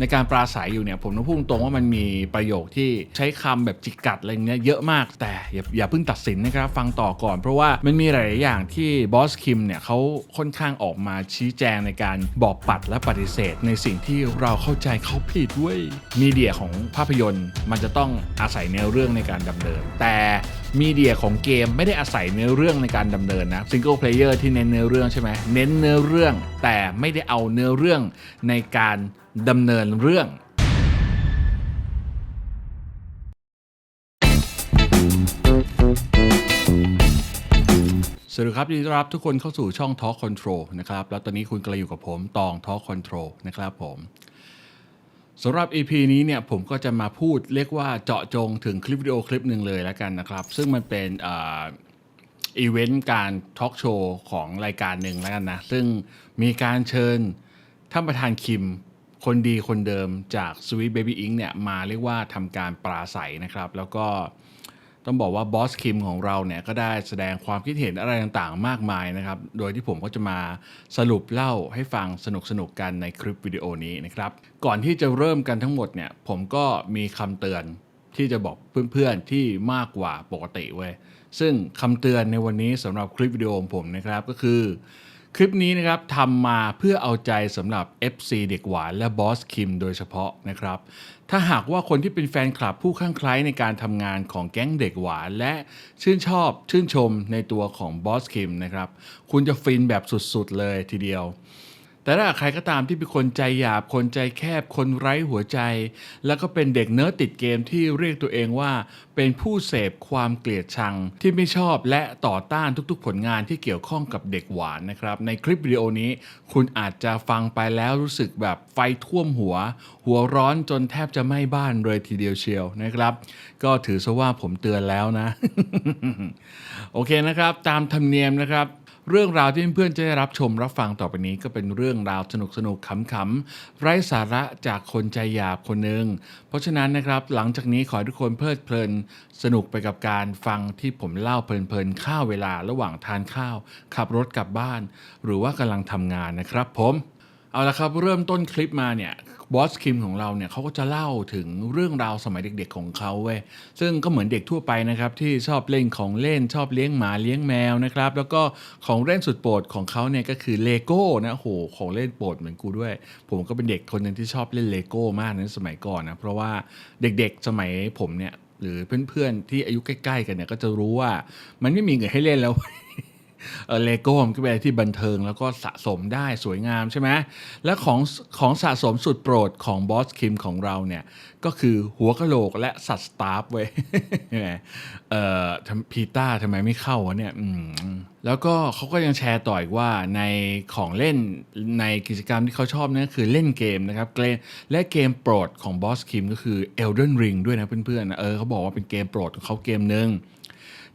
ในการปราศัยอยู่เนี่ยผมต้องพูดตรงว่ามันมีประโยคที่ใช้คำแบบจิกกัดอะไรเงี้ยเยอะมากแต่อย่าอย่าเพิ่งตัดสินนะครับฟังต่อก่อน เพราะว่ามันมีหลาย ๆ อย่างที่บอสคิมเนี่ยเขาค่อนข้างออกมาชี้แจงในการบอกปัดและปฏิเสธ ในสิ่งที่เราเข้าใจเขาผิดเว้ยมีเดียของภาพยนตร์ มันจะต้องอาศัยแนวเรื่องในการดำเนิน แต่มีเดียของเกมไม่ได้อาศัยเนื้อเรื่องในการดำเนินนะซิงเกิลเพลเยอร์ที่เน้นเนื้อเรื่องใช่ไหมเน้นเนื้อเรื่อง แต่ไม่ได้เอาเนื้อเรื่องในการ ดำเนินเรื่อง สวัสดีครับยินดีต้อนรับทุกคนเข้าสู่ช่อง Talk Control นะครับ แล้วตอนนี้คุณกำลังอยู่กับผมตอง Talk Control นะครับผมสำหรับ EP นี้เนี่ยผมก็จะมาพูดเรียกว่าเจาะจงถึงคลิปวิดีโอคลิปหนึ่งเลยแล้วกันนะครับ ซึ่งมันเป็นอีเวนต์การทอล์กโชว์ของรายการหนึ่งแล้วกันนะ ซึ่งมีการเชิญท่านประธานคิม คนดีคนเดิมจาก Sweet Baby Inc เนี่ยมาเรียกว่าทำการปราศัยนะครับ แล้วก็ต้องบอกว่าบอสคิมของเราเนี่ยก็ได้แสดงความคิดเห็นอะไรต่างๆ มากมายนะครับ โดยที่ผมก็จะมาสรุปเล่าให้ฟังสนุกๆกันในคลิปวิดีโอนี้นะครับ ก่อนที่จะเริ่มกันทั้งหมดเนี่ยผมก็มีคำเตือนที่จะบอกเพื่อนๆที่มากกว่าปกติเว้ยซึ่งคำเตือนในวันนี้สำหรับคลิปวิดีโอของผมนะครับก็คือ คลิปนี้นะครับทำมาเพื่อเอาใจสำหรับ FC เด็กหวานและบอสคิมโดยเฉพาะนะครับ ถ้าหากว่าคนที่เป็นแฟนคลับผู้ข้างใคล้ในการทำงานของแก๊งเด็กหวานและชื่นชอบชื่นชมในตัวของบอสคิมนะครับ คุณจะฟินแบบสุดๆเลยทีเดียว แต่ถ้าใครก็ตามที่เป็นคนใจหยาบ คนใจแคบ คนไร้หัวใจ แล้วก็เป็นเด็กเนิร์ดติดเกมที่เรียกตัวเองว่า เป็นผู้เสพความเกลียดชัง ที่ไม่ชอบและต่อต้านทุกๆ ผลงานที่เกี่ยวข้องกับเด็กหวานนะครับ ในคลิปวิดีโอนี้ คุณอาจจะฟังไปแล้วรู้สึกแบบไฟท่วมหัว หัวร้อนจนแทบจะไหม้บ้านเลยทีเดียวเชียวนะครับ ก็ถือซะว่าผมเตือนแล้วนะ โอเคนะครับ ตามธรรมเนียมนะครับ เรื่องราวที่เพื่อนๆจะได้รับชมรับฟังต่อไปนี้ก็เป็นเรื่องราวสนุกสนุกๆขำๆไร้สาระจากคนใจหยาบคนหนึ่งเพราะฉะนั้นนะครับหลังจากนี้ขอให้ทุกคนเพลิดเพลิน สนุกไปกับการฟังที่ผมเล่าเพลินๆข้าวเวลาระหว่างทานข้าว ขับรถกลับบ้าน หรือว่ากำลังทำงานนะครับผม เอาละครับเริ่มต้นคลิปมาเนี่ยบอสคิมของเราเนี่ยเขาก็จะเล่าถึงเรื่องราวสมัยเด็กๆของเขาเว้ยซึ่งก็เหมือนเด็กทั่วไปนะครับที่ชอบเล่นของเล่นชอบเลี้ยงหมาเลี้ยงแมวนะครับแล้วก็ของเล่นสุดโปรดของเขาเนี่ยก็คือเลโก้นะโหของเล่นโปรดเหมือนกูด้วย ผมก็เป็นเด็กคนหนึ่งที่ชอบเล่นเลโก้มากในสมัยก่อนนะเพราะว่าเด็กๆสมัยผมเนี่ยหรือเพื่อนๆที่อายุใกล้ๆกันเนี่ยก็จะรู้ว่ามันไม่มีเงินให้เล่นแล้ว เลโก้มันก็เป็นอะไรที่บันเทิง แล้วก็สะสมได้สวยงามใช่ไหมและของของสะสมสุดโปรดของบอสคิมของเราเนี่ย ก็คือหัวกะโหลกและสัตว์สตาร์ฟเว้ยเอ่อพีต้าทำไมไม่เข้าวะเนี่ยอืมแล้วก็เขาก็ยังแชร์ต่ออีกว่าในของเล่นในกิจกรรมที่เขาชอบนั่นก็คือเล่นเกมนะครับเกมและเกมโปรดของบอสคิมก็คือ Elden Ring ด้วยนะเพื่อนๆเออเขาบอกว่าเป็นเกมโปรดของเขาเกมหนึ่ง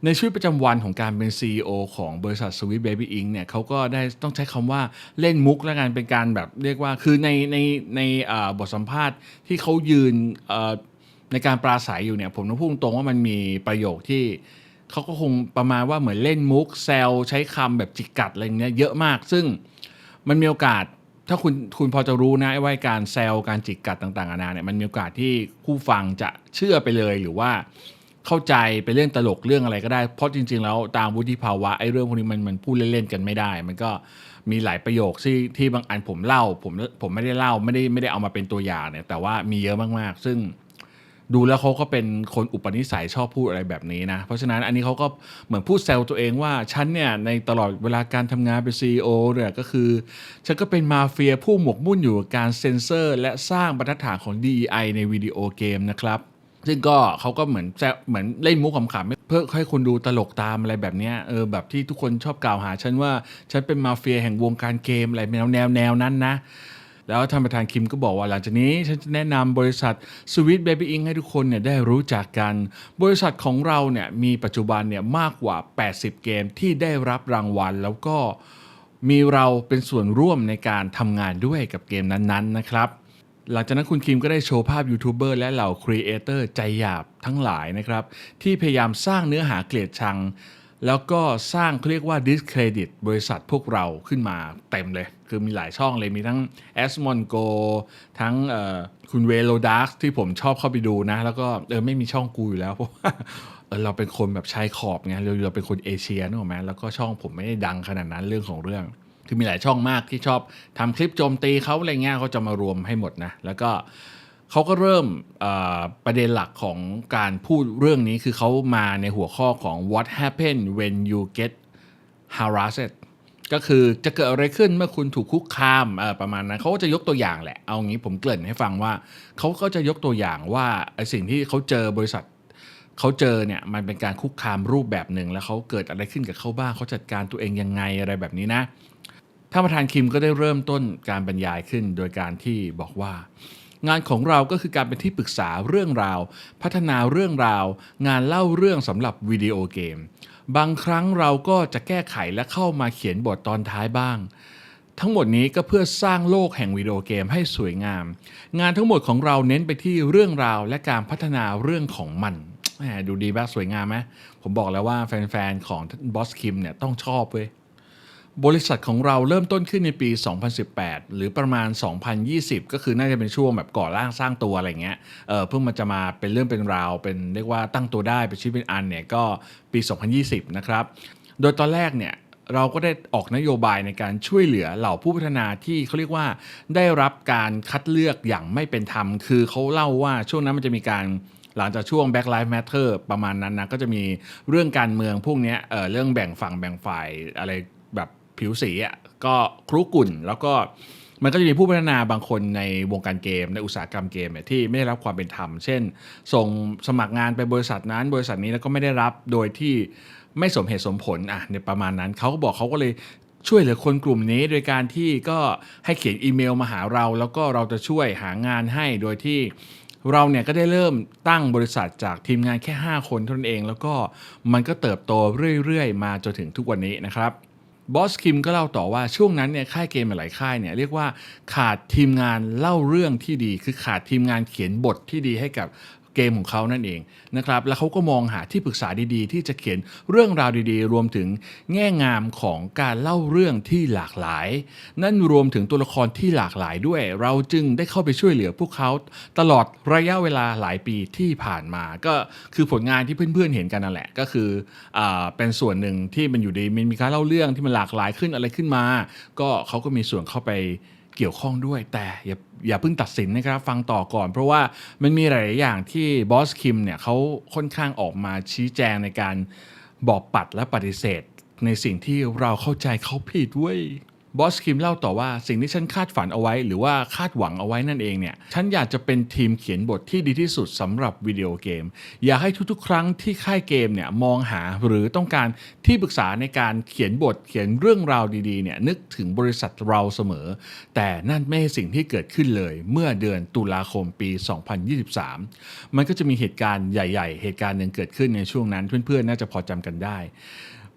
ในชีวิตประจำวันของการเป็น CEO ของบริษัท Sweet Baby Inc เนี่ยเขาก็ได้ต้องใช้คำว่าเล่นมุกแล้วกันเป็นการแบบเรียกว่าคือในในในบทสัมภาษณ์ที่เขายืนในการปราศัยอยู่เนี่ยผมต้องพูดตรงว่ามันมีประโยคที่เขาก็คงประมาณว่าเหมือนเล่นมุกแซลใช้คำแบบจิกกัดอะไรเงี้ยเยอะมาก ซึ่งมันมีโอกาสถ้าคุณคุณพอจะรู้นะไอ้ว่าการแซลการจิกกัดต่างๆนานาเนี่ยมันมีโอกาสที่ผู้ฟังจะเชื่อไปเลยหรือว่า เข้าใจไปเรื่องตลกเรื่องอะไรก็ได้ เพราะจริง ๆ แล้วตามวุฒิภาวะไอ้เรื่องพวกนี้มันมันพูดเล่นๆกันไม่ได้ มันก็มีหลายประโยคที่ที่บางอันผมเล่า ผมผมไม่ได้เล่าไม่ได้ไม่ได้เอามาเป็นตัวอย่างเนี่ยแต่ว่ามีเยอะมากๆ ซึ่งดูแล้วเขาก็เป็นคนอุปนิสัยชอบพูดอะไรแบบนี้นะ เพราะฉะนั้นอันนี้เขาก็เหมือนพูดแซวตัวเองว่า ฉันเนี่ยในตลอดเวลาการทำงานเป็น CEO เนี่ยก็คือ ฉันก็เป็นมาเฟียผู้หมกมุ่นอยู่กับการเซ็นเซอร์ และสร้างบรรทัดฐานของ DEI ในวิดีโอเกมนะครับ ซึ่งก็เขาก็เหมือนแซวเหมือนเล่นมุกขำๆเพื่อให้คนดูตลกตามอะไรแบบเนี้ยเออแบบที่ทุกคนชอบกล่าวหาฉันว่าฉันเป็นมาเฟียแห่งวงการเกมอะไรแนวแนวแนวนั้นนะ แล้วท่านประธานคิมก็บอกว่าหลังจากนี้ฉันจะแนะนำบริษัท Sweet Baby Inc ให้ทุกคนเนี่ยได้รู้จักกัน บริษัทของเราเนี่ยมีปัจจุบันเนี่ยมากกว่า 80 เกมที่ได้รับรางวัล แล้วก็มีเราเป็นส่วนร่วมในการทำงานด้วยกับเกมนั้นๆนะครับ หลังจากนั้นคุณคิมก็ได้โชว์ภาพยูทูบเบอร์และเหล่าครีเอเตอร์ใจหยาบทั้งหลายนะครับ ที่พยายามสร้างเนื้อหาเกลียดชัง แล้วก็สร้างเขาเรียกว่า discredit บริษัทพวกเราขึ้นมาเต็มเลย คือมีหลายช่องเลยมีทั้ง a s m o n Go ทั้งคุณเวโลดักที่ผมชอบเข้าไปดูนะ แล้วก็เออไม่มีช่องกูอยู่แล้วเพราะว่าเออเราเป็นคนแบบชายขอบไงเราเราเป็นคนเอเชียนึกออกไหมแล้วก็ช่องผมไม่ได้ดังขนาดนั้นเรื่องของเรื่อง คือมีหลายช่องมากที่ชอบทำคลิปโจมตีเขาอะไรเงี้ยเขาจะมารวมให้หมดนะแล้วก็เขาก็เริ่มประเด็นหลักของการพูดเรื่องนี้คือเขามาในหัวข้อของ what happen when you get harassed ก็คือจะเกิดอะไรขึ้นเมื่อคุณถูกคุกคามประมาณนั้นเขาก็จะยกตัวอย่างแหละ เอางี้ผมเกริ่นให้ฟังว่า เขาก็จะยกตัวอย่างว่าสิ่งที่เขาเจอบริษัทเขาเจอเนี่ยมันเป็นการคุกคามรูปแบบหนึ่งแล้วเขาเกิดอะไรขึ้นกับเขาบ้างเขาจัดการตัวเองยังไงอะไรแบบนี้นะ ท่านประธานคิมก็ได้เริ่มต้นการบรรยายขึ้น โดยการที่บอกว่า งานของเราก็คือการเป็นที่ปรึกษาเรื่องราว พัฒนาเรื่องราว งานเล่าเรื่องสำหรับวิดีโอเกม บางครั้งเราก็จะแก้ไขและเข้ามาเขียนบทตอนท้ายบ้าง ทั้งหมดนี้ก็เพื่อสร้างโลกแห่งวิดีโอเกมให้สวยงาม งานทั้งหมดของเราเน้นไปที่เรื่องราวและการพัฒนาเรื่องของมันดูดีบ้าสวยงามไหมผมบอกแล้วว่าแฟนๆของบอสคิมเนี่ยต้องชอบเว้ย บริษัทของเราเริ่มต้นขึ้นในปี 2018 หรือประมาณ 2020 ก็คือน่าจะเป็นช่วงแบบก่อร่างสร้างตัวอะไรเงี้ยเออเพิ่งมันจะมาเป็นเรื่องเป็นราว เป็นเรียกว่าตั้งตัวได้เป็นชีวิตเป็นอันเนี่ยก็ปี 2020 นะครับ โดยตอนแรกเนี่ยเราก็ได้ออกนโยบายในการช่วยเหลือเหล่าผู้พัฒนาที่เขาเรียกว่าได้รับการคัดเลือกอย่างไม่เป็นธรรม คือเขาเล่าว่าช่วงนั้นมันจะมีการหลังจากช่วง Black Lives Matter ประมาณนั้นนะก็จะมีเรื่องการเมืองพวกเนี้ยเออเรื่องแบ่งฝั่งแบ่งฝ่ายอะไร ผิวสีอะก็ครุกุ่นแล้วก็มันก็จะมีผู้พัฒนาบางคนในวงการเกมในอุตสาหกรรมเกมเนี่ยที่ไม่ได้รับความเป็นธรรม เช่น ส่งสมัครงานไปบริษัทนั้น บริษัทนี้แล้วก็ไม่ได้รับโดยที่ไม่สมเหตุสมผลอะในประมาณนั้นเขาก็บอกเขาก็เลยช่วยเหลือคนกลุ่มนี้โดยการที่ก็ให้เขียนอีเมลมาหาเรา แล้วก็เราจะช่วยหางานให้โดยที่เราเนี่ยก็ได้เริ่มตั้งบริษัทจากทีมงานแค่ 5 คนเท่านั้นเอง แล้วก็มันก็เติบโตเรื่อยๆ มาจนถึงทุกวันนี้นะครับ บอสคิมก็เล่าต่อว่าช่วงนั้นเนี่ยค่ายเกมหลายค่ายเนี่ยเรียกว่าขาดทีมงานเล่าเรื่องที่ดี คือขาดทีมงานเขียนบทที่ดีให้กับ เกมของเขานั่นเองนะครับแล้วเขาก็มองหาที่ปรึกษาดีๆ ที่จะเขียนเรื่องราวดีๆ รวมถึงแง่งามของการเล่าเรื่องที่หลากหลาย นั่นรวมถึงตัวละครที่หลากหลายด้วย เราจึงได้เข้าไปช่วยเหลือพวกเขาตลอดระยะเวลาหลายปีที่ผ่านมา ก็คือผลงานที่เพื่อนๆเห็นกันนั่นแหละก็คืออเป็นส่วนหนึ่งที่มันอยู่ดีมันมีการเล่าเรื่องที่มันหลากหลายขึ้นอะไรขึ้นมา ก็เขาก็มีส่วนเข้าไป เกี่ยวข้องด้วย แต่อย่าอย่าเพิ่งตัดสินนะครับ ฟังต่อก่อน เพราะว่ามันมีหลายอย่างที่บอสคิมเนี่ยเขาค่อนข้างออกมาชี้แจงในการบอกปัดและปฏิเสธ ในสิ่งที่เราเข้าใจเขาผิดเว้ย บอสคิมเล่าต่อว่าสิ่งที่ฉันคาดฝันเอาไว้ หรือว่าคาดหวังเอาไว้นั่นเองเนี่ย ฉันอยากจะเป็นทีมเขียนบทที่ดีที่สุดสำหรับวิดีโอเกม อยากให้ทุกๆ ครั้งที่ค่ายเกมเนี่ยมองหาหรือต้องการที่ปรึกษาในการเขียนบทเขียนเรื่องราวดีๆเนี่ยนึกถึงบริษัทเราเสมอ แต่นั่นไม่ใช่สิ่งที่เกิดขึ้นเลย เมื่อเดือนตุลาคมปี 2023 มันก็จะมีเหตุการณ์ใหญ่ ๆ เหตุการณ์หนึ่งเกิดขึ้นในช่วงนั้นเพื่อนๆ น่าจะพอจำกันได้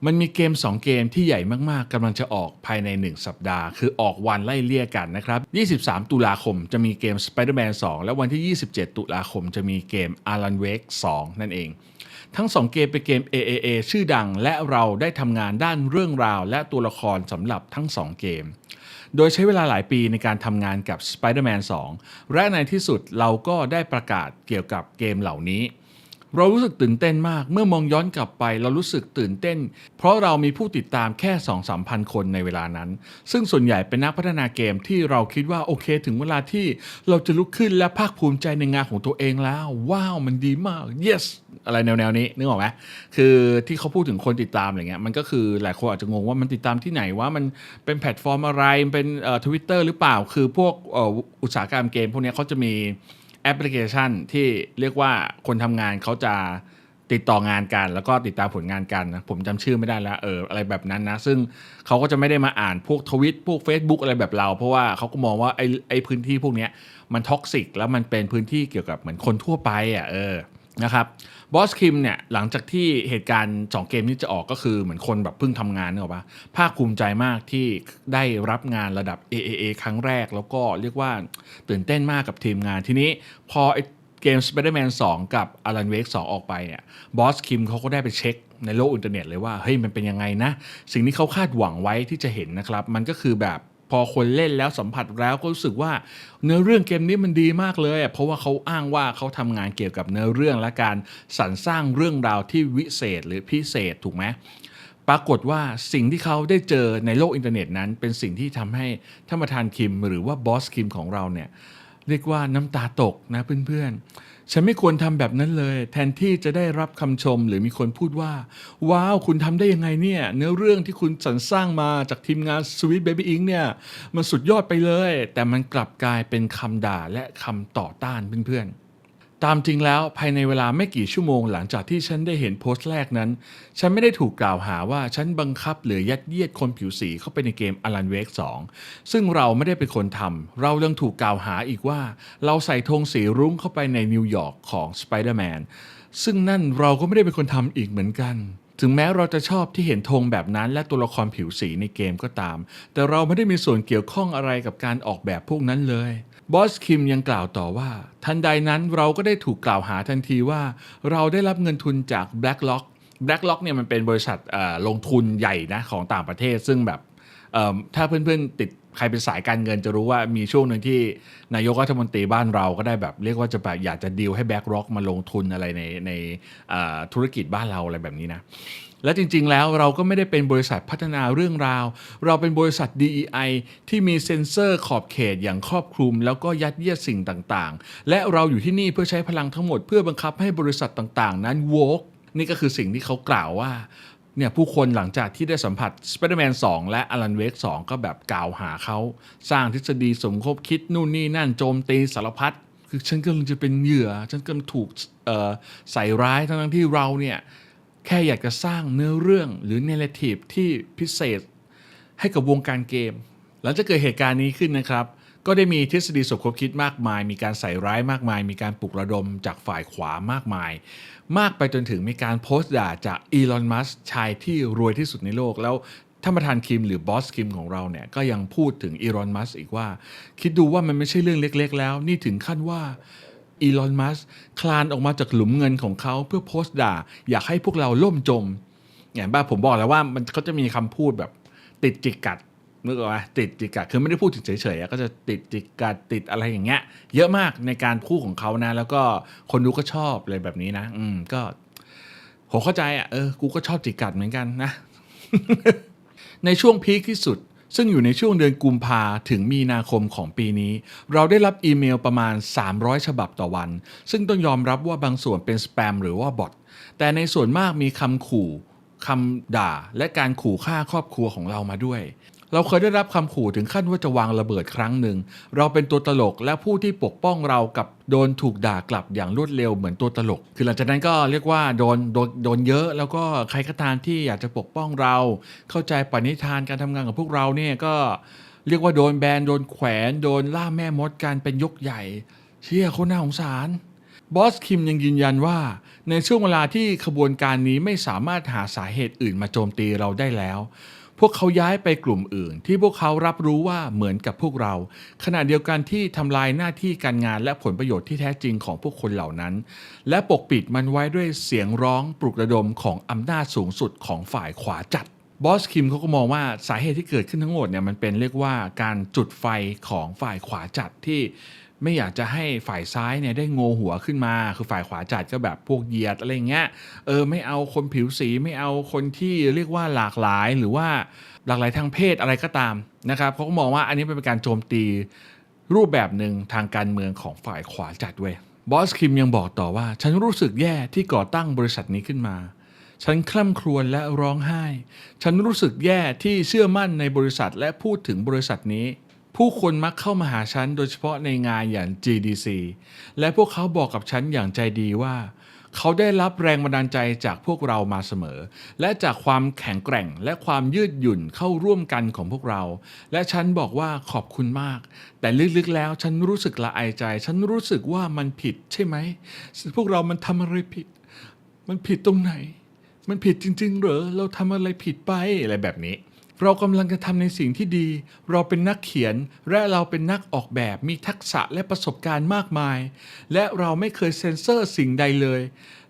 มันมีเกม 2 เกมที่ใหญ่มากๆกำลังจะออกภายใน 1 สัปดาห์ คือออกวันไล่เลี่ยกันนะครับ 23 ตุลาคมจะมีเกม Spider-Man 2 และวันที่ 27 ตุลาคมจะมีเกม Alan Wake 2 นั่นเอง ทั้ง 2 เกมเป็นเกม AAA ชื่อดัง และเราได้ทำงานด้านเรื่องราว และตัวละครสำหรับทั้ง 2 เกม โดยใช้เวลาหลายปีในการทำงานกับ Spider-Man 2 และในที่สุดเราก็ได้ประกาศเกี่ยวกับเกมเหล่านี้ เรารู้สึกตื่นเต้นมาก เมื่อมองย้อนกลับไป เรารู้สึกตื่นเต้น เพราะเรามีผู้ติดตามแค่2 3พันคนในเวลานั้น ซึ่งส่วนใหญ่เป็นนักพัฒนาเกมที่เราคิดว่าโอเค ถึงเวลาที่เราจะลุกขึ้นและภาคภูมิใจในงานของตัวเองแล้ว ว้าวมันดีมาก yes อะไรแนวๆนี้นึกออกไหมคือที่เขาพูดถึงคนติดตามอะไรเงี้ยมันก็คือหลายคนอาจจะงงว่ามันติดตามที่ไหนว่ามันเป็นแพลตฟอร์มอะไรมันเป็นเอ่อทวิตเตอร์หรือเปล่า คือพวกอ,อ,อุตสาหกรรมเกมพวกนี้เขาจะมี แอปพลิเคชันที่เรียกว่าคนทำงานเขาจะติดต่องานกัน แล้วก็ติดตามผลงานกันนะผมจำชื่อไม่ได้แล้วเอออะไรแบบนั้นนะ ซึ่งเขาก็จะไม่ได้มาอ่านพวกทวิตพวก Facebook อะไรแบบเรา เพราะว่าเขาก็มองว่าไอ้ไอ้พื้นที่พวกนี้มันท็อกซิกแล้วมันเป็นพื้นที่เกี่ยวกับเหมือนคนทั่วไปอะเออนะครับ บอสคิมเนี่ยหลังจากที่เหตุการณ์ 2 เกมนี้จะออกก็คือเหมือนคนแบบเพิ่งทำงานเนอะปะภาคภูมิใจมากที่ได้รับงานระดับ AAA ครั้งแรก แล้วก็เรียกว่าตื่นเต้นมากกับทีมงานทีนี้พอไอเกม Spider-Man 2 กับ Alan Wake 2 ออกไปเนี่ยบอสคิมเขาก็ได้ไปเช็คในโลกอินเทอร์เน็ตเลยว่าเฮ้ยมันเป็นยังไงนะ สิ่งที่เขาคาดหวังไว้ที่จะเห็นนะครับ มันก็คือแบบ อคนเล่นแล้วสัมผัสแล้วก็รู้สึกว่าเนื้อเรื่องเกมนี้มันดีมากเลยเพราะว่าเขาอ้างว่าเขาทำงานเกี่ยวกับเนื้อเรื่องและการสรรสร้างเรื่องราวที่วิเศษหรือพิเศษถูกไหมปรากฏว่าสิ่งที่เขาได้เจอในโลกอินเทอร์เน็ตนั้น เป็นสิ่งที่ทำให้ท่านประธานคิมหรือว่าบอสคิมของเราเนี่ยเรียกว่าน้ำตาตกนะเพื่อนๆ ฉันไม่ควรทำแบบนั้นเลย แทนที่จะได้รับคำชมหรือมีคนพูดว่า ว้าว คุณทำได้ยังไงเนี่ย เนื้อเรื่องที่คุณสรรสร้างมาจากทีมงาน Sweet Baby Ink เนี่ย มันสุดยอดไปเลย แต่มันกลับกลายเป็นคำด่าและคำต่อต้านเพื่อนๆ ตามจริงแล้วภายในเวลาไม่กี่ชั่วโมงหลังจากที่ฉันได้เห็นโพสต์แรกนั้น ฉันไม่ได้ถูกกล่าวหาว่าฉันบังคับหรือยัดเยียดคนผิวสีเข้าไปในเกม Alan Wake 2ซึ่งเราไม่ได้เป็นคนทำเรายังถูกกล่าวหาอีกว่า เราใส่ธงสีรุ้งเข้าไปในนิวยอร์กของ Spider-Man ซึ่งนั่นเราก็ไม่ได้เป็นคนทำอีกเหมือนกัน ถึงแม้เราจะชอบที่เห็นธงแบบนั้น และตัวละครผิวสีในเกมก็ตาม แต่เราไม่ได้มีส่วนเกี่ยวข้องอะไรกับการออกแบบพวกนั้นเลย บอสคิมยังกล่าวต่อว่า ทันใดนั้นเราก็ได้ถูกกล่าวหาทันทีว่า เราได้รับเงินทุนจาก BlackRock BlackRock เนี่ยมันเป็นบริษัทลงทุนใหญ่นะของต่างประเทศ ซึ่งแบบถ้าเพื่อนๆติดใครเป็นสายการเงินจะรู้ว่ามีช่วงหนึ่งที่นายกรัฐมนตรีบ้านเราก็ได้แบบเรียกว่าจะแบบอยากจะดีลให้ BlackRock มาลงทุนอะไรในในธุรกิจบ้านเราอะไรแบบนี้นะ และจริงๆ แล้วเราก็ไม่ได้เป็นบริษัทพัฒนาเรื่องราว เราเป็นบริษัท DEI ที่มีเซ็นเซอร์ขอบเขตอย่างครอบคลุม แล้วก็ยัดเยียดสิ่งต่างๆ และเราอยู่ที่นี่เพื่อใช้พลังทั้งหมดเพื่อบังคับให้บริษัทต่างๆ นั้น woke นี่ก็คือสิ่งที่เขากล่าวว่าเนี่ยผู้คนหลังจากที่ได้สัมผัส Spider-Man 2 และ Alan Wake 2 ก็แบบกล่าวหาเขา สร้างทฤษฎีสมคบคิดนู่นนี่นั่นโจมตีสารพัดคือฉันกำลังจะเป็นเหยื่อ ฉันกำลังถูกใส่ร้ายทั้งที่เราเนี่ย แค่อยากจะสร้างเนื้อเรื่องหรือเนเรทีฟที่พิเศษ ให้กับวงการเกม หลังจากเกิดเหตุการณ์นี้ขึ้นนะครับ ก็ได้มีทฤษฎีสมคบคิดมากมาย มีการใส่ร้ายมากมาย มีการปลุกระดมจากฝ่ายขวามากมาย มากไปจนถึงมีการโพสต์ด่าจากอีลอนมัสชายที่รวยที่สุดในโลกแล้วท่านประธานคิมหรือบอสคิมของเราเนี่ยก็ยังพูดถึงอีลอนมัสอีกว่า คิดดูว่ามันไม่ใช่เรื่องเล็ก ๆ แล้ว นี่ถึงขั้นว่า อีลอนมัสคลานออกมาจากหลุมเงินของเขาเพื่อโพสต์ด่า อยากให้พวกเราล่มจมอย่างบ้าผมบอกแล้วว่ามันเขาจะมีคำพูดแบบติดจิกกัดนึกออกไหมติดจิกกัดคือไม่ได้พูดถึงเฉยๆก็จะติดจิกกัดติดอะไรอย่างเงี้ย เยอะมากในการพูดของเขานะ แล้วก็คนดูก็ชอบอะไรแบบนี้นะ อืมก็ผมเข้าใจอะเออกูก็ชอบจิกกัดเหมือนกันนะ ในช่วงพีคที่สุด ซึ่งอยู่ในช่วงเดือนกุมภาถึงมีนาคมของปีนี้ เราได้รับอีเมลประมาณ 300 ฉบับต่อวัน ซึ่งต้องยอมรับว่าบางส่วนเป็นสแปมหรือว่าบอทแต่ในส่วนมากมีคำขู่คำด่าและการขู่ฆ่าครอบครัวของเรามาด้วย เราเคยได้รับคำขู่ถึงขั้นว่าจะวางระเบิดครั้งหนึ่ง เราเป็นตัวตลกและผู้ที่ปกป้องเรากับโดนถูกด่ากลับอย่างรวดเร็วเหมือนตัวตลก คือหลังจากนั้นก็เรียกว่าโดนโดนโดนเยอะ แล้วก็ใครก็ตามที่อยากจะปกป้องเรา เข้าใจปณิธานการทำงานของพวกเราเนี่ยก็เรียกว่าโดนแบนโดนแขวนโดนล่าแม่มดการเป็นยกใหญ่ เชี่ยคนน่าสงสารบอสคิมยังยืนยันว่า ในช่วงเวลาที่ขบวนการนี้ไม่สามารถหาสาเหตุอื่นมาโจมตีเราได้แล้ว วกเขาย้ายไปกลุ่มอื่น ที่พวกเขารับรู้ว่าเหมือนกับพวกเรา ขณะเดียวกันที่ทำลายหน้าที่การงานและผลประโยชน์ที่แท้จริงของพวกคนเหล่านั้น และปกปิดมันไว้ด้วยเสียงร้องปลุกระดมของอำนาจสูงสุดของฝ่ายขวาจัดบอสคิมเขาก็มองว่าสาเหตุที่เกิดขึ้นทั้งหมดเนี่ยมันเป็นเรียกว่าการจุดไฟของฝ่ายขวาจัดที่ ไม่อยากจะให้ฝ่ายซ้ายเนี่ยได้โงหัวขึ้นมา คือฝ่ายขวาจัดก็แบบพวกเหยียดอะไรเงี้ยเออไม่เอาคนผิวสีไม่เอาคนที่เรียกว่าหลากหลายหรือว่าหลากหลายทางเพศอะไรก็ตามนะครับเขาก็มองว่าอันนี้เป็นการโจมตีรูปแบบหนึ่งทางการเมืองของฝ่ายขวาจัดเว้ยบอสคิมยังบอกต่อว่า ฉันรู้สึกแย่ที่ก่อตั้งบริษัทนี้ขึ้นมา ฉันคล่ำครวญและร้องไห้ ฉันรู้สึกแย่ที่เชื่อมั่นในบริษัทและพูดถึงบริษัทนี้ ผู้คนมักเข้ามาหาฉันโดยเฉพาะในงานอย่าง GDC และพวกเขาบอกกับฉันอย่างใจดีว่า เขาได้รับแรงบันดาลใจจากพวกเรามาเสมอ และจากความแข็งแกร่งและความยืดหยุ่นเข้าร่วมกันของพวกเรา และฉันบอกว่าขอบคุณมาก แต่ลึกๆแล้วฉันรู้สึกละอายใจ ฉันรู้สึกว่ามันผิดใช่ไหม พวกเรามันทำอะไรผิด มันผิดตรงไหน มันผิดจริง ๆ เหรอเราทำอะไรผิดไปอะไรแบบนี้ เรากำลังจะทำในสิ่งที่ดี เราเป็นนักเขียน และเราเป็นนักออกแบบ มีทักษะและประสบการณ์มากมาย และเราไม่เคยเซ็นเซอร์สิ่งใดเลย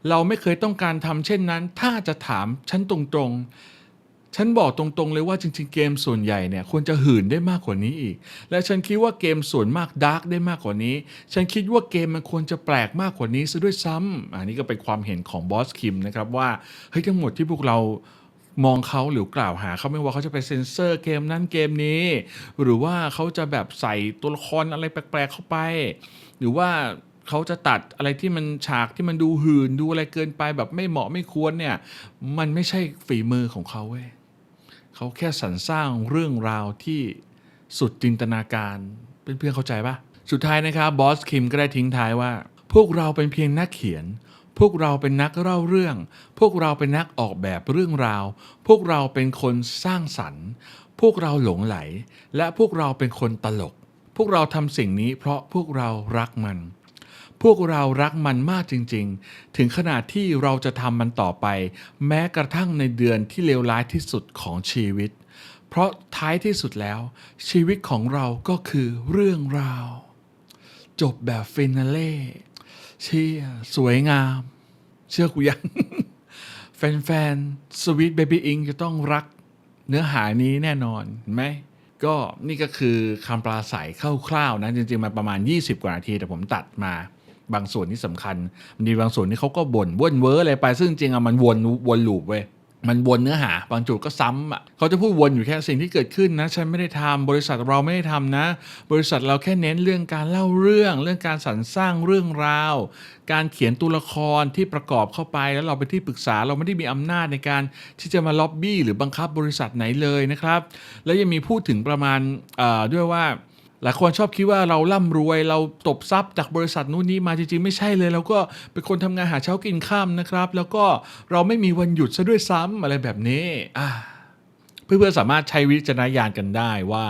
เราไม่เคยต้องการทำเช่นนั้น ถ้าจะถามฉันตรงๆ ฉันบอกตรงๆเลยว่าจริงๆ เกมส่วนใหญ่เนี่ยควรจะหื่นได้มากกว่านี้อีก และฉันคิดว่าเกมส่วนมากดาร์กได้มากกว่านี้ ฉันคิดว่าเกมมันควรจะแปลกมากกว่านี้ซะด้วยซ้ำอันนี้ก็เป็นความเห็นของบอสคิมนะครับว่าเฮ้ยทั้งหมดที่พวกเรา มองเขาหรือกล่าวหาเขาไม่ว่าเขาจะไปเซ็นเซอร์เกมนั้นเกมนี้ หรือว่าเขาจะแบบใส่ตัวละครอะไรแปลกๆเข้าไป หรือว่าเขาจะตัดอะไรที่มันฉากที่มันดูหื่นดูอะไรเกินไปแบบไม่เหมาะไม่ควรเนี่ย มันไม่ใช่ฝีมือของเขาเว้ยเขาแค่สรรสร้างเรื่องราวที่สุดจินตนาการเพื่อนๆเข้าใจปะสุดท้ายนะครับบอสคิมก็ได้ทิ้งท้ายว่า พวกเราเป็นเพียงนักเขียน พวกเราเป็นนักเล่าเรื่อง พวกเราเป็นนักออกแบบเรื่องราว พวกเราเป็นคนสร้างสรรค์ พวกเราหลงไหล และพวกเราเป็นคนตลก พวกเราทำสิ่งนี้เพราะพวกเรารักมัน พวกเรารักมันมากจริง ๆ ถึงขนาดที่เราจะทำมันต่อไป แม้กระทั่งในเดือนที่เลวร้ายที่สุดของชีวิต เพราะท้ายที่สุดแล้ว ชีวิตของเราก็คือเรื่องราว จบแบบฟินาเล่ เชี่ยสวยงาม เชื่อกูยัง แฟนๆสวีทเบบี้อิงจะต้องรักเนื้อหานี้แน่นอนเห็นไหมก็นี่ก็คือคำปราศัยคร่าวๆนะ จริงๆมาประมาณ 20 กว่านาที แต่ผมตัดมาบางส่วนที่สำคัญ มีบางส่วนที่เขาก็บ่นวนเวอร์อะไรไป ซึ่งจริงๆอะมันวนวนลูปเว้ย มันวนเนื้อหา บางจุดก็ซ้ำอะเขาจะพูดวนอยู่แค่สิ่งที่เกิดขึ้นนะ ฉันไม่ได้ทำบริษัทเราไม่ได้ทำนะ บริษัทเราแค่เน้นเรื่องการเล่าเรื่อง เรื่องการสรรสร้างเรื่องราว การเขียนตัวละครที่ประกอบเข้าไป แล้วเราเป็นที่ปรึกษาเราไม่ได้มีอำนาจในการที่จะมาล็อบบี้หรือบังคับบริษัทไหนเลยนะครับ แล้วยังมีพูดถึงประมาณด้วยว่า หลายคนชอบคิดว่าเราร่ำรวย เราตบทรัพย์จากบริษัทนู้นนี้มาจริงๆ ไม่ใช่เลยเราก็เป็นคนทำงานหาเช้ากินข้ามนะครับ แล้วก็เราไม่มีวันหยุดซะด้วยซ้ำอะไรแบบนี้อ่าเพื่อนๆสามารถใช้วิจารณญาณกันได้ว่า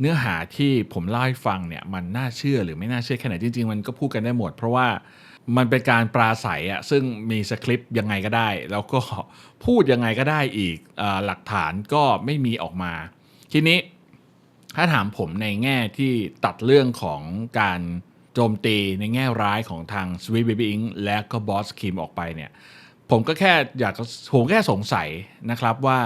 เนื้อหาที่ผมเล่าให้ฟังเนี่ยมันน่าเชื่อหรือไม่น่าเชื่อแค่ไหนจริง ๆ มันก็พูดกันได้หมด เพราะว่ามันเป็นการปราศัยอะซึ่งมีสคริปต์ยังไงก็ได้ แล้วก็พูดยังไงก็ได้อีกอหลักฐานก็ไม่มีออกมา ทีนี้ ถ้าถามผมในแง่ที่ตัดเรื่องของการโจมตีในแง่ร้ายของทาง Sweet Baby Inc และก็ Boss Kim ออกไปเนี่ยผมก็แค่อยากจะผมแค่สงสัยนะครับว่า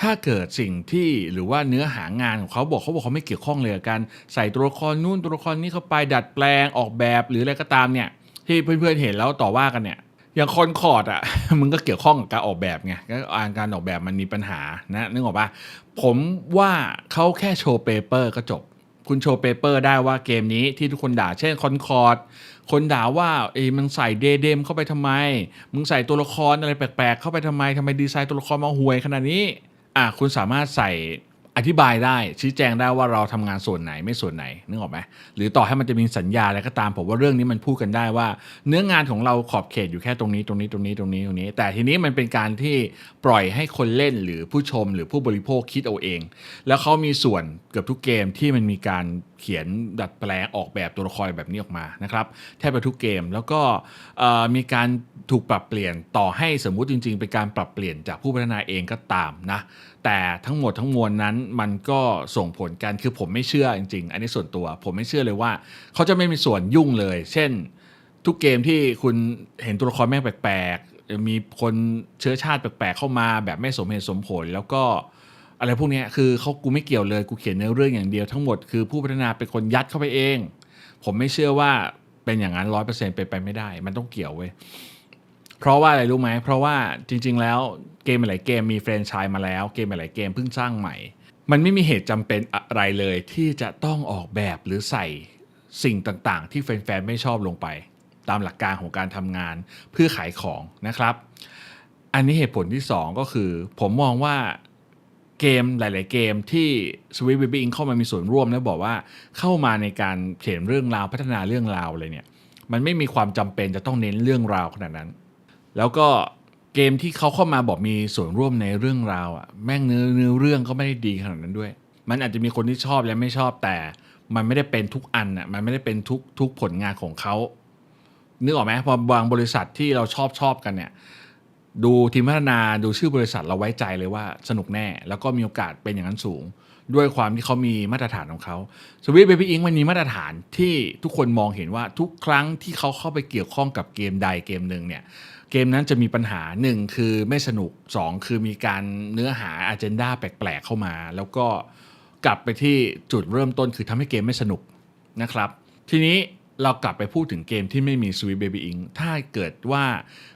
ถ้าเกิดสิ่งที่หรือว่าเนื้อหางานของเขาบอกเขาบอกเขาไม่เกี่ยวข้องเลยกับการใส่ตัวละครนู่นตัวละครนี้เข้าไปดัดแปลงออกแบบหรืออะไรก็ตามเนี่ยที่เพื่อนๆเห็นแล้วต่อว่ากันเนี่ย อย่างคอนคอร์ดอะมึงก็เกี่ยวข้องกับการออกแบบไงก็อ่านการออกแบบมันมีปัญหานะนึกออกปะผมว่าเขาแค่โชว์เปเปอร์ก็จบ คุณโชว์เปเปอร์ได้ว่าเกมนี้ที่ทุกคนด่าเช่นคอนคอร์ดคนด่าว่าเอ้มึงใส่เดเดมเข้าไปทำไม มึงใส่ตัวละครอะไรแปลกๆ เข้าไปทำไมทำไมดีไซน์ตัวละครมาห่วยขนาดนี้อะคุณสามารถใส่ อธิบายได้ชี้แจงได้ว่าเราทำงานส่วนไหนไม่ส่วนไหนนึกออกไหมหรือต่อให้มันจะมีสัญญาอะไรก็ตามผมว่าเรื่องนี้มันพูดกันได้ว่า เนื้องานของเราขอบเขตอยู่แค่ตรงนี้ตรงนี้ตรงนี้ตรงนี้ตรงนี้ แต่ทีนี้มันเป็นการที่ปล่อยให้คนเล่นหรือผู้ชมหรือผู้บริโภคคิดเอาเอง แล้วเขามีส่วนเกือบทุกเกมที่มันมีการเขียนดัดแปลงออกแบบตัวละครแบบนี้ออกมานะครับแทบจะทุกเกมแล้วก็มีการถูกปรับเปลี่ยนต่อให้สมมุติจริง ๆ เป็นการปรับเปลี่ยนจากผู้พัฒนาเองก็ตามนะ แต่ทั้งหมดทั้งมวลนั้นมันก็ส่งผลกันคือผมไม่เชื่อจริง ๆ อันนี้ส่วนตัว ผมไม่เชื่อเลยว่า เขาจะไม่มีส่วนยุ่งเลย เช่น ทุกเกมที่คุณเห็นตัวละครแม่งแปลกๆมีคนเชื้อชาติแปลกๆเข้ามาแบบไม่สมเหตุสมผล แล้วก็อะไรพวกนี้คือเขากูไม่เกี่ยวเลยกูเขียนเนื้อเรื่องอย่างเดียวทั้งหมดคือผู้พัฒนาเป็นคนยัดเข้าไปเอง ผมไม่เชื่อว่าเป็นอย่างนั้นร้อยเปอร์เซ็นต์เป็นไปไม่ได้ มันต้องเกี่ยวเว้ย เพราะว่าอะไรรู้ไหม เพราะว่าจริง ๆ แล้วเกมหลายเกมมีแฟรนไชส์มาแล้ว เกมหลายเกมเพิ่งสร้างใหม่ มันไม่มีเหตุจำเป็นอะไรเลย ที่จะต้องออกแบบหรือใส่สิ่งต่างๆ ที่แฟนๆไม่ชอบลงไป ตามหลักการของการทำงานเพื่อขายของนะครับ อันนี้เหตุผลที่ 2 ก็คือ ผมมองว่าเกมหลาย ๆ เกมที่ Sweet Baby Inc เข้ามามีส่วนร่วมแล้วบอกว่าเข้ามาในการเขียนเรื่องราวพัฒนาเรื่องราวเลยเนี่ยมันไม่มีความจำเป็นจะต้องเน้นเรื่องราวขนาดนั้น แล้วก็เกมที่เขาเข้ามาบอกมีส่วนร่วมในเรื่องราวอะแม่งเนื้อเนื้อเรื่องก็ไม่ได้ดีขนาดนั้นด้วย มันอาจจะมีคนที่ชอบและไม่ชอบแต่ มันไม่ได้เป็นทุกอันอะมันไม่ได้เป็นทุกทุกผลงานของเขานึกออกไหมพอบางบริษัทที่เราชอบชอบกันเนี่ย ดูทีมพัฒนาดูชื่อบริษัทเราไว้ใจเลยว่าสนุกแน่ แล้วก็มีโอกาสเป็นอย่างนั้นสูง ด้วยความที่เขามีมาตรฐานของเขาสวิตเบบี้อิงมันมีมาตรฐานที่ทุกคนมองเห็นว่าทุกครั้งที่เขาเข้าไปเกี่ยวข้องกับเกมใดเกมหนึ่งเนี่ย เกมนั้นจะมีปัญหาหนึ่งคือไม่สนุกสองคือมีการเนื้อหาอ g e n d a แปลกๆเข้ามา แล้วก็กลับไปที่จุดเริ่มต้นคือทำให้เกมไม่สนุกนะครับ ทีนี้เรากลับไปพูดถึงเกมที่ไม่มี Sweet Baby Ink ถ้าเกิดว่า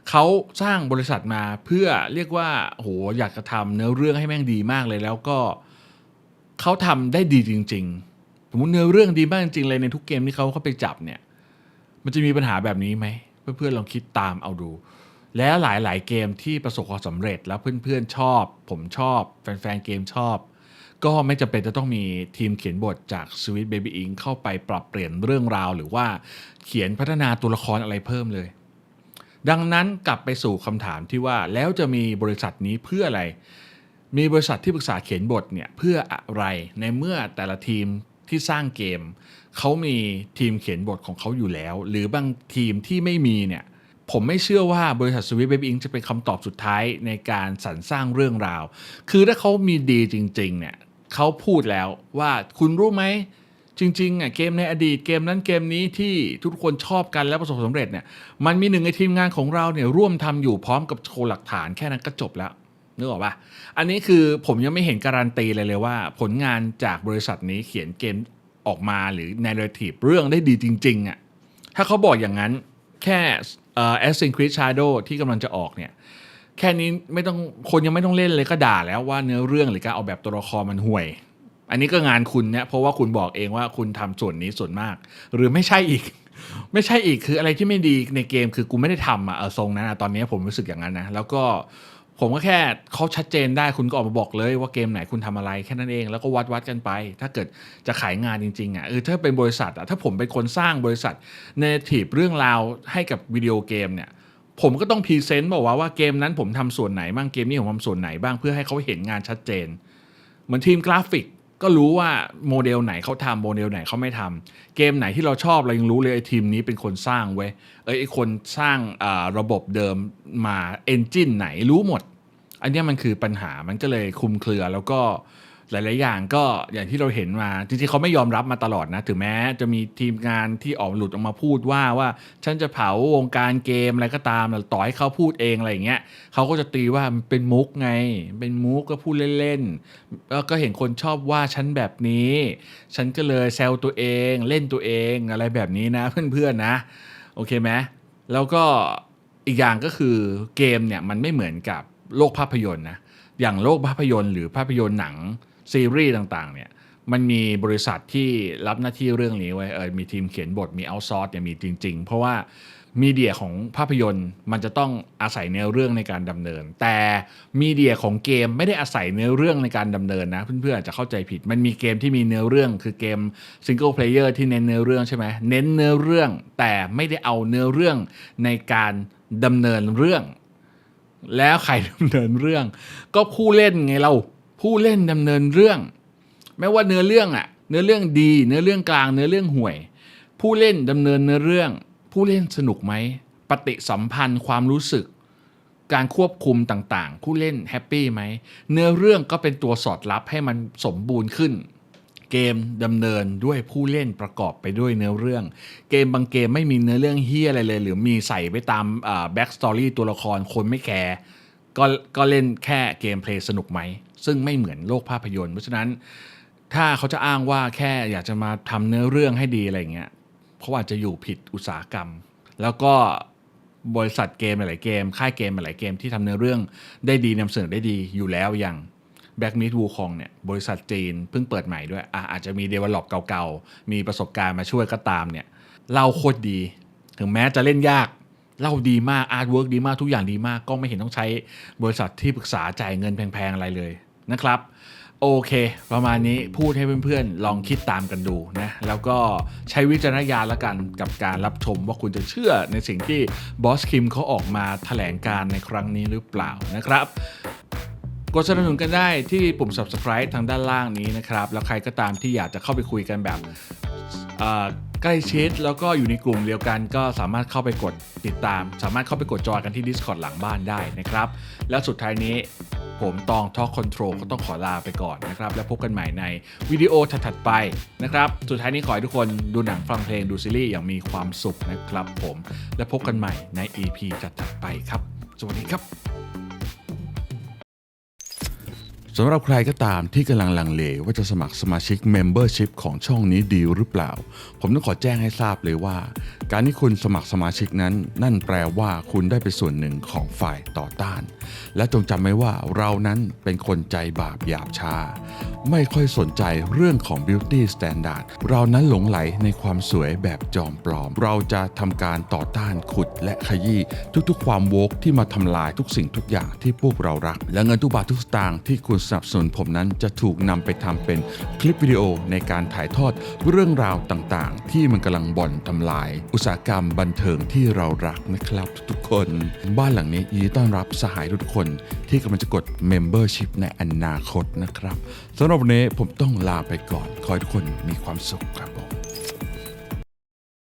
เขาสร้างบริษัทมาเพื่อเรียกว่าโหอยากจะทำเนื้อเรื่องให้แม่งดีมากเลย แล้วก็เขาทำได้ดีจริง ๆ สมมติเนื้อเรื่องดีมากจริงๆเลยในทุกเกมที่เขาเข้าไปจับเนี่ย มันจะมีปัญหาแบบนี้ไหมเพื่อนๆลองคิดตามเอาดู แล้วหลายๆ เกมที่ประสบความสำเร็จแล้วเพื่อนๆชอบ ผมชอบ แฟนๆเกมชอบ ก็ไม่จำเป็นจะต้องมีทีมเขียนบทจาก Sweet Baby Ink เข้าไปปรับเปลี่ยนเรื่องราว หรือว่าเขียนพัฒนาตัวละครอะไรเพิ่มเลย ดังนั้นกลับไปสู่คำถามที่ว่าแล้วจะมีบริษัทนี้เพื่ออะไร มีบริษัทที่ปรึกษาเขียนบทเนี่ยเพื่ออะไรในเมื่อแต่ละทีมที่สร้างเกมเขามีทีมเขียนบทของเขาอยู่แล้ว หรือบางทีมที่ไม่มีเนี่ย ผมไม่เชื่อว่าบริษัท Sweet Baby Ink จะเป็นคำตอบสุดท้ายในการสรรสร้างเรื่องราว คือถ้าเขามีดีจริง ๆ เนี่ยเขาพูดแล้วว่าคุณรู้ไหมจริงๆอะเกมในอดีตเกมนั้นเกมนี้ที่ทุกคนชอบกันและประสบความสำเร็จเนี่ยมันมีหนึ่งในทีมงานของเราเนี่ยร่วมทำอยู่พร้อมกับโชว์หลักฐานแค่นั้นก็จบแล้วนึกออกปะอันนี้คือผมยังไม่เห็นการันตีเลยเลยว่า ผลงานจากบริษัทนี้เขียนเกมออกมาหรือ narrative เรื่องได้ดีจริงๆอะถ้าเขาบอกอย่างนั้นแค่ เอ่อ Assassin's Creed Shadow ที่กำลังจะออกเนี่ยแค่นี้ไม่ต้องคนยังไม่ต้องเล่นเลยก็ด่าแล้วว่าเนื้อเรื่องหรือการออกแบบตัวละครมันห่วย อันนี้ก็งานคุณเนี่ยเพราะว่าคุณบอกเองว่าคุณทำส่วนนี้ส่วนมาก หรือไม่ใช่อีก ไม่ใช่อีกคืออะไรที่ไม่ดีในเกมคือกูไม่ได้ทำอะเออทรงนั้นอะตอนนี้ผมรู้สึกอย่างนั้นนะแล้วก็ ผมก็แค่เขาชัดเจนได้คุณก็ออกมาบอกเลยว่าเกมไหนคุณทำอะไรแค่นั้นเอง แล้วก็วัดวัดกันไป ถ้าเกิดจะขายงานจริงๆอะเออถ้าเป็นบริษัทอะถ้าผมเป็นคนสร้างบริษัทเนทีฟเรื่องราวให้กับวิดีโอเกมเนี่ยผมก็ต้องพรีเซนต์บอกว่าว่าเกมนั้นผมทำส่วนไหนบ้างเกมนี้ผมทำส่วนไหนบ้างเพื่อให้เขาเห็นงานชัดเจน เหมือนทีมกราฟิก ก็รู้ว่าโมเดลไหนเขาทำโมเดลไหนเขาไม่ทำเกมไหนที่เราชอบเรายังรู้เลยไอ้ทีมนี้เป็นคนสร้างเว้ยเอ้ยไอ้คนสร้างระบบเดิมมาเอนจินไหนรู้หมด อันนี้มันคือปัญหามันก็เลยคุมเครือแล้วก็ หลาย ๆ อย่างก็อย่างที่เราเห็นมาจริง ๆ เขาไม่ยอมรับมาตลอดนะ ถึงแม้จะมีทีมงานที่ออกหลุดออกมาพูดว่าว่า ฉันจะเผาวงการเกมอะไรก็ตามต่อให้เขาพูดเองอะไรอย่างเงี้ยเขาก็จะตีว่ามันเป็นมุกไง เป็นมุกก็พูดเล่น ๆ แล้วก็เห็นคนชอบว่าฉันแบบนี้ ฉันก็เลยแซวตัวเองเล่นตัวเองอะไรแบบนี้นะ เพื่อน ๆ นะ โอเคไหมแล้วก็อีกอย่างก็คือเกมเนี่ยมันไม่เหมือนกับโลกภาพยนตร์นะอย่างโลกภาพยนตร์หรือภาพยนตร์หนัง ซีรีส์ต่างๆเนี่ยมันมีบริษัทที่รับหน้าที่เรื่องนี้ไว้เออมีทีมเขียนบทมีเอาซอร์สเนี่ยมีจริง ๆ เพราะว่ามีเดียของภาพยนตร์มันจะต้องอาศัยเนื้อเรื่องในการดำเนิน แต่มีเดียของเกมไม่ได้อาศัยเนื้อเรื่องในการดำเนินนะ เพื่อนๆอาจจะเข้าใจผิด มันมีเกมที่มีเนื้อเรื่องคือเกมซิงเกิลเพลเยอร์ที่เน้นเนื้อเรื่องใช่ไหมเน้นเนื้อเรื่อง แต่ไม่ได้เอาเนื้อเรื่องในการดำเนินเรื่อง แล้วใครดำเนินเรื่อง ก็ผู้เล่นไงเรา ผู้เล่นดำเนินเรื่องไม่ว่าเนื้อเรื่องอะเนื้อเรื่องดี เนื้อเรื่องกลาง เนื้อเรื่องห่วย ผู้เล่นดำเนินเนื้อเรื่อง ผู้เล่นสนุกไหมปฏิสัมพันธ์ความรู้สึก การควบคุมต่างๆ ผู้เล่นแฮปปี้ไหมเนื้อเรื่องก็เป็นตัวสอดรับให้มันสมบูรณ์ขึ้น เกมดำเนินด้วยผู้เล่นประกอบไปด้วยเนื้อเรื่อง เกมบางเกมไม่มีเนื้อเรื่องเฮียอะไรเลย หรือมีใส่ไปตามแบ็กสตอรี่ตัวละครคนไม่แคร์ ก็ก็เล่นแค่เกมเพลย์สนุกไหม ซึ่งไม่เหมือนโลกภาพยนตร์ เพราะฉะนั้นถ้าเขาจะอ้างว่าแค่อยากจะมาทำเนื้อเรื่องให้ดีอะไรเงี้ยเขาอาจจะอยู่ผิดอุตสาหกรรม แล้วก็บริษัทเกมหลายเกม ค่ายเกมหลายเกมที่ทำเนื้อเรื่องได้ดีนำเสนอได้ดีอยู่แล้วอย่างแบ็กมิดวูคองเนี่ยบริษัทจีนเพิ่งเปิดใหม่ด้วยอะอาจจะมีเดเวลลอปเก่าๆ มีประสบการณ์มาช่วยก็ตามเนี่ยเล่าโคตรดี ถึงแม้จะเล่นยาก เล่าดีมากอาร์ตเวิร์กดีมากทุกอย่างดีมาก ก็ไม่เห็นต้องใช้บริษัทที่ปรึกษาจ่ายเงินแพงๆอะไรเลยนะครับโอเค ประมาณนี้พูดให้เพื่อนๆ ลองคิดตามกันดูนะ แล้วก็ใช้วิจารณญาณละกันกับการรับชมว่าคุณจะเชื่อในสิ่งที่บอสคิมเขาออกมาแถลงการในครั้งนี้หรือเปล่านะครับ กดสนับสนุนกันได้ที่ปุ่ม subscribe ทางด้านล่างนี้นะครับ แล้วใครก็ตามที่อยากจะเข้าไปคุยกันแบบ ใกล้ชิดแล้วก็อยู่ในกลุ่มเดียวกัน ก็สามารถเข้าไปกดติดตาม สามารถเข้าไปกดจอยกันที่ Discord หลังบ้านได้นะครับ แล้วสุดท้ายนี้ผมตอง Talk Control ก็ต้องขอลาไปก่อนนะครับ แล้วพบกันใหม่ในวิดีโอถัดๆไปนะครับ สุดท้ายนี้ขอให้ทุกคนดูหนังฟังเพลงดูซีรีส์อย่างมีความสุขนะครับผม และพบกันใหม่ใน EP ถัดๆไปครับ สวัสดีครับ สำหรับใครก็ตามที่กำลังลังเลว่าจะสมัครสมาชิก Membership ของช่องนี้ดีหรือเปล่า ผมต้องขอแจ้งให้ทราบเลยว่า การที่คุณสมัครสมาชิกนั้น นั่นแปลว่าคุณได้เป็นส่วนหนึ่งของฝ่ายต่อต้าน และจงจำไว้ว่าเรานั้นเป็นคนใจบาปหยาบช้า ไม่ค่อยสนใจเรื่องของ beauty standard เรานั้นหลงไหลในความสวยแบบจอมปลอม เราจะทำการต่อต้านขุดและขยี้ทุกๆ ความโวกที่มาทำลายทุกสิ่งทุกอย่างที่พวกเรารัก และเงินทุกบาททุกสตางค์ที่คุณสนับสนุนผมนั้นจะถูกนำไปทำเป็นคลิปวิดีโอในการถ่ายทอดเรื่องราวต่างๆ ที่มันกำลังบ่อนทำลายอุตสาหกรรมบันเทิงที่เรารักนะครับ ทุกๆคน บ้านหลังนี้ยินดีต้อนรับสหายทุกคนที่กำลังจะกด Membership ในอนาคตนะครับสำหรับวันนี้ผมต้องลาไปก่อน ขอให้ทุกคนมีความสุขครับผม